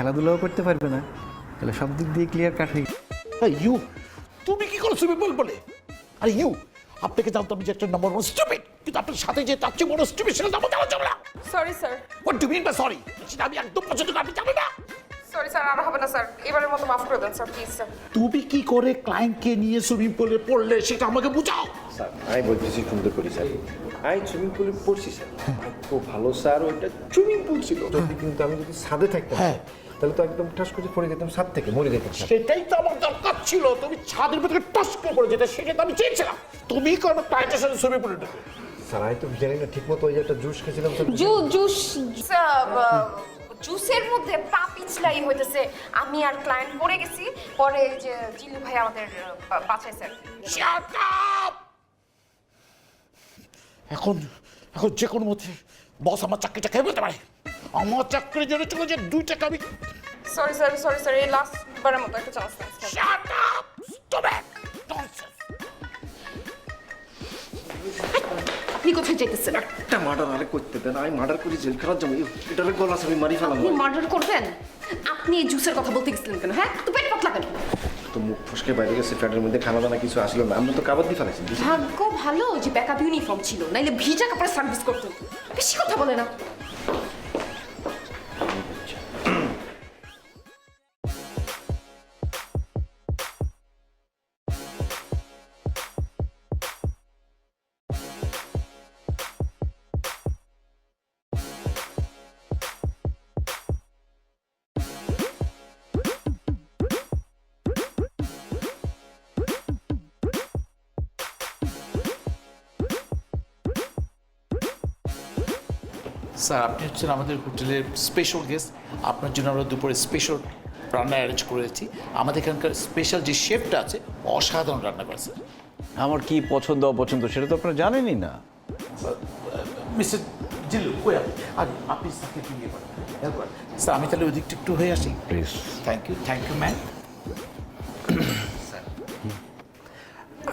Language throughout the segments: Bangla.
খেলাধুলাও করতে পারবে না। তাহলে সব দিক দিয়ে ক্লিয়ার কাট হয়ে ইউ তুমি কি করে সুইমিং পুল বলে? আরে ইউ আপনাকে জানতাম যে একটা নাম্বার ওয়ান স্টুপিড কিন্তু আপনার সাথে যে তার চেয়ে বড় স্টুপিড সেটা নাম্বার দেওয়া যাবে না। Sorry sir what do mean by sorry সেটা আমি একদম পছন্দ করি আপনি জানেন না? সরি স্যার আর হবে না স্যার এবারের মতো মাফ করে দেন স্যার প্লিজ স্যার তুমি কি করে ক্লায়েন্টকে নিয়ে সুইমিং পুলে পড়লে সেটা আমাকে বুঝাও? স্যার আমি বলতেছি সুন্দর করি স্যার আমি সুইমিং পুলে পড়ছি স্যার খুব ভালো স্যার ওইটা সুইমিং পুল ছিল। যদি কিন্তু আমি যদি ছাদে থাকতাম হ্যাঁ। তাহলে তো একদম ঠাস করে পড়ে যেতাম ছাদ থেকে মরে যেতাম। সেটাই তো আমার দরকার ছিল। তুমি ছাদের ভেতরে টস করে পড়ে যেতে সেটা তো আমি চেয়েছিলাম। তুমি কেন সাথে সুইমিং পুলে ঢুকে স্যার আমি তো জানি না ঠিক মতো ওই যে একটা জুস খেয়েছিলাম স্যার। জুস জুসের মধ্যে পা পিছলাই হইতেছে। আমি আর ক্লায়েন্ট পড়ে গেছি। পরে যে জিল্লু ভাই আমাদের আহ, বাঁচাইছে। আর কি। Shut up! এখন এখন যে কোনো মধ্যে বস আমার চাকরিটা খেয়ে ফেলতে পারে। আমার চাকরির জন্য চলে যে দুই টাকা আমি সরি সরি স্যার এই লাস্ট বারের মতো একটা চান্স! আপনি কোথায় যেতেছেন একটা মার্ডার আরে করতে দেন আমি মার্ডার করি জেল খারাপ যাব এটার গলা আমি মারি ফেলাম। আপনি মার্ডার করবেন? আপনি এই জুসের কথা বলতে গেছিলেন কেন হ্যাঁ? তো পেট পাতলা কেন? তো মুখ ফসকে বাইরে গেছে ফ্ল্যাটের মধ্যে খানা দানা কিছু আসলো না। আমরা তো কাবার দিয়ে ফেলেছি ভাগ্য ভালো যে ব্যাকআপ ইউনিফর্ম ছিল, নাইলে ভিজা কাপড়ে সার্ভিস করতো। বেশি কথা বলে না। স্যার আপনি হচ্ছেন আমাদের হোটেলের স্পেশাল গেস্ট আপনার জন্য আমরা দুপুরে স্পেশাল রান্না অ্যারেঞ্জ করেছি। আমাদের এখানকার স্পেশাল যে শেফটা আছে অসাধারণ রান্না করেছে আমার কি পছন্দ অপছন্দ সেটা তো আপনারা জানেনই না। মিস্টার জিল্লু কই আপনি? আগে আপনি একটু নিয়ে স্যার আমি তাহলে ওদিকটা একটু হয়ে আসি। Please thank you thank you ma'am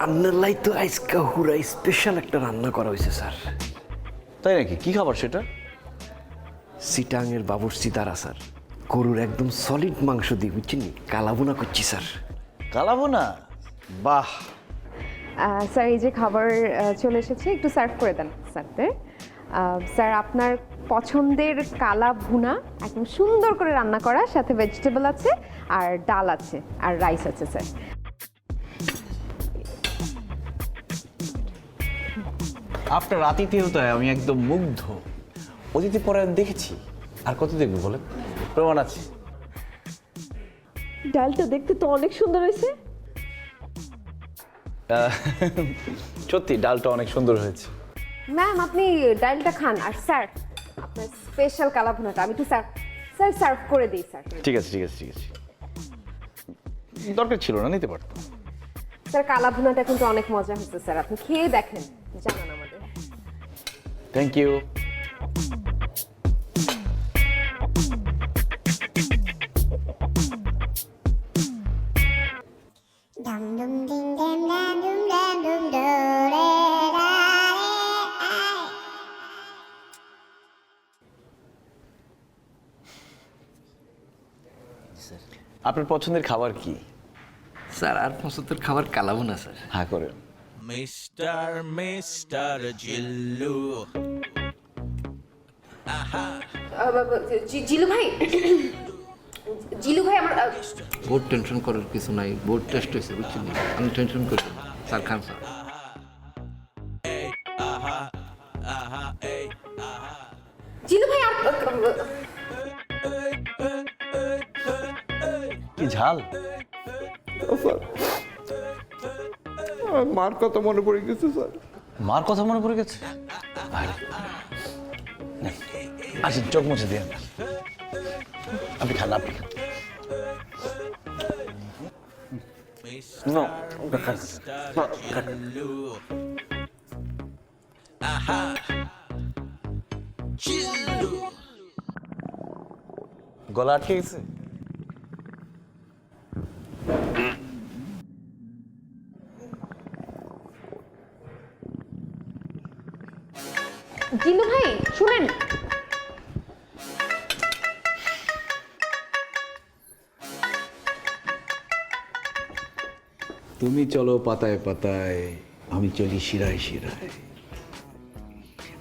আপনার তো আজকা হুরা স্পেশাল একটা রান্না করা হয়েছে স্যার। তাই নাকি? কি খাবার সেটা? সিটাঙের বাবুর্চি দ্বারা স্যার। গরুর একদম সলিড মাংস দিয়ে বুঝছেন নি? কালাবোনা করছি স্যার। কালাবো না বাহ স্যার এই যে খাবার চলে এসেছে একটু সার্ভ করে দেন স্যারদের। স্যার আপনার পছন্দের কালা ভুনা একদম সুন্দর করে রান্না করা সাথে ভেজিটেবল আছে আর ডাল আছে আর রাইস আছে স্যার। আপনার আতিথেয়তায় আমি একদম মুগ্ধ। অতিথি পরায়ণ দেখেছি। আর কত দেখব বলেন? প্রমাণ আছে। ডালটা দেখতে তো অনেক সুন্দর হয়েছে। সত্যি ডালটা অনেক সুন্দর হয়েছে। ম্যাম আপনি ডালটা খান। আর স্যার আপনার স্পেশাল কালা ভুনাটা আমি একটু স্যার স্যার সার্ভ করে দিই স্যার। ঠিক আছে ঠিক আছে ঠিক আছে। দরকার ছিল না নিতে পারতো স্যার কালা ভুনাটা কিন্তু অনেক মজা হচ্ছে স্যার। আপনি খেয়ে দেখেন জানান আমাদের। Thank you Dum dum ding dum dum dum dum dum do re ra re ai. আপনার পছন্দের খাবার কি? স্যার আর পছন্দের খাবার কালাবোনা স্যার হ্যাঁ করেন। মিস্টার মিস্টার জিল্লু জিলু ভাই। জিলু ভাই আমার বহুত টেনশন করার কিছু নাই বহুত টেস্ট হয়েছে বুঝছেন? আমি টেনশন করছি। স্যার খান স্যার। জিলু ভাই কি ঝাল? মার কথা মনে পড়ে গেছে স্যার। মার কথা মনে পড়ে গেছে? আসেন চোখ মুছে দিন আপনি খান আপনি খান। No, জিল্লু গলা আটকে গেছে? জিনু ভাই শুনেন। তুমি চলো পাতায় পাতায় আমি চলি শিরায় শিরায়।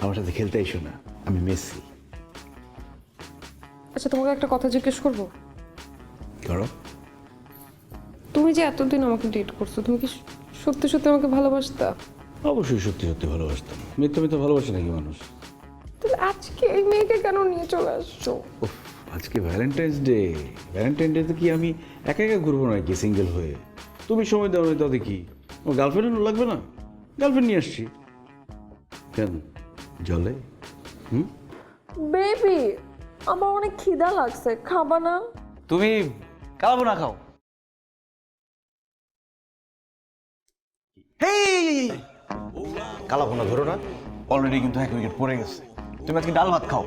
আমার সাথে খেলতে এসো না আমি মেসি। আচ্ছা তোমাকে একটা কথা জিজ্ঞেস করব? করো। তুমি যে এতদিন আমাকে ডেট করছ তুমি কি সত্যি সত্যি আমাকে ভালোবাসতা? অবশ্যই সত্যি সত্যি ভালোবাসতাম। মিথ্যা মিথ্যা ভালোবাসে নাকি মানুষ? তাহলে আজকে এই মেয়েকে কেন নিয়ে চলে আসছো? উফ, আজকে ভ্যালেন্টাইন্স ডে ভ্যালেন্টাইন ডেতে কি আমি একা একা ঘুরবো নাকি সিঙ্গেল হয়ে? তুমি সময় দাও না তাতে কি? আমার গার্লফ্রেন্ড লাগবে না? গার্লফ্রেন্ড নিয়ে আসছি। কেন? জলে? বেবি আমার অনেক খিদা লাগছে খাবা না? তুমি কালাবো না খাও। কালাবো না ধরো না। অলরেডি কিন্তু এক উইকেট পড়ে গেছে। তুমি আজকে ডাল ভাত খাও।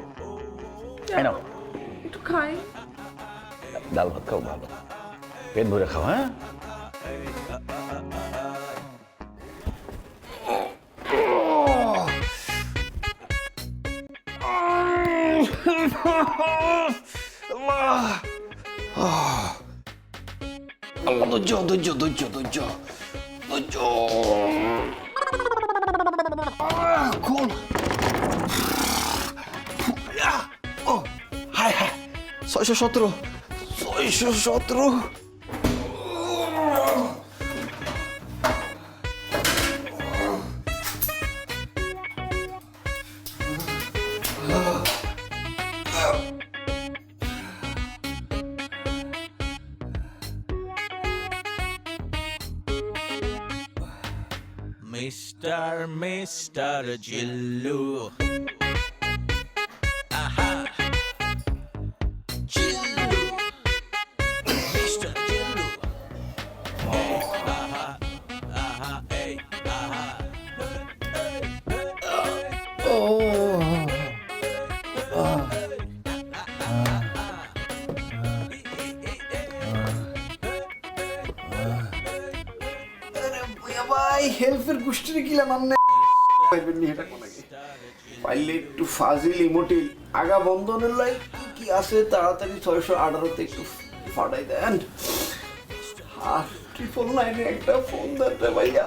তাই না একটু খাই। ডাল ভাত খাও ভালো। পেট ভরে খাও হ্যাঁ? আল্লাহ ধৈর্য ধৈর্য ধৈর্য ধৈর্য ধৈর্য। ছয়শো সতেরো ছয়শো সতেরো মিস্টার মিস্টার জিল্লু ভাই, হেল্পের গোষ্ঠীর কিলা নামনে পাইবেন নি এটা কোন পাইলে একটু ফাজিল ইমোটিল আগা বন্ধনের লাই কি কি আছে, তাড়াতাড়ি ছয়শো আঠারোতে একটু ফাটাই দেন। আর ট্রিপল নাইনে একটা ফোন দেন ভাইয়া।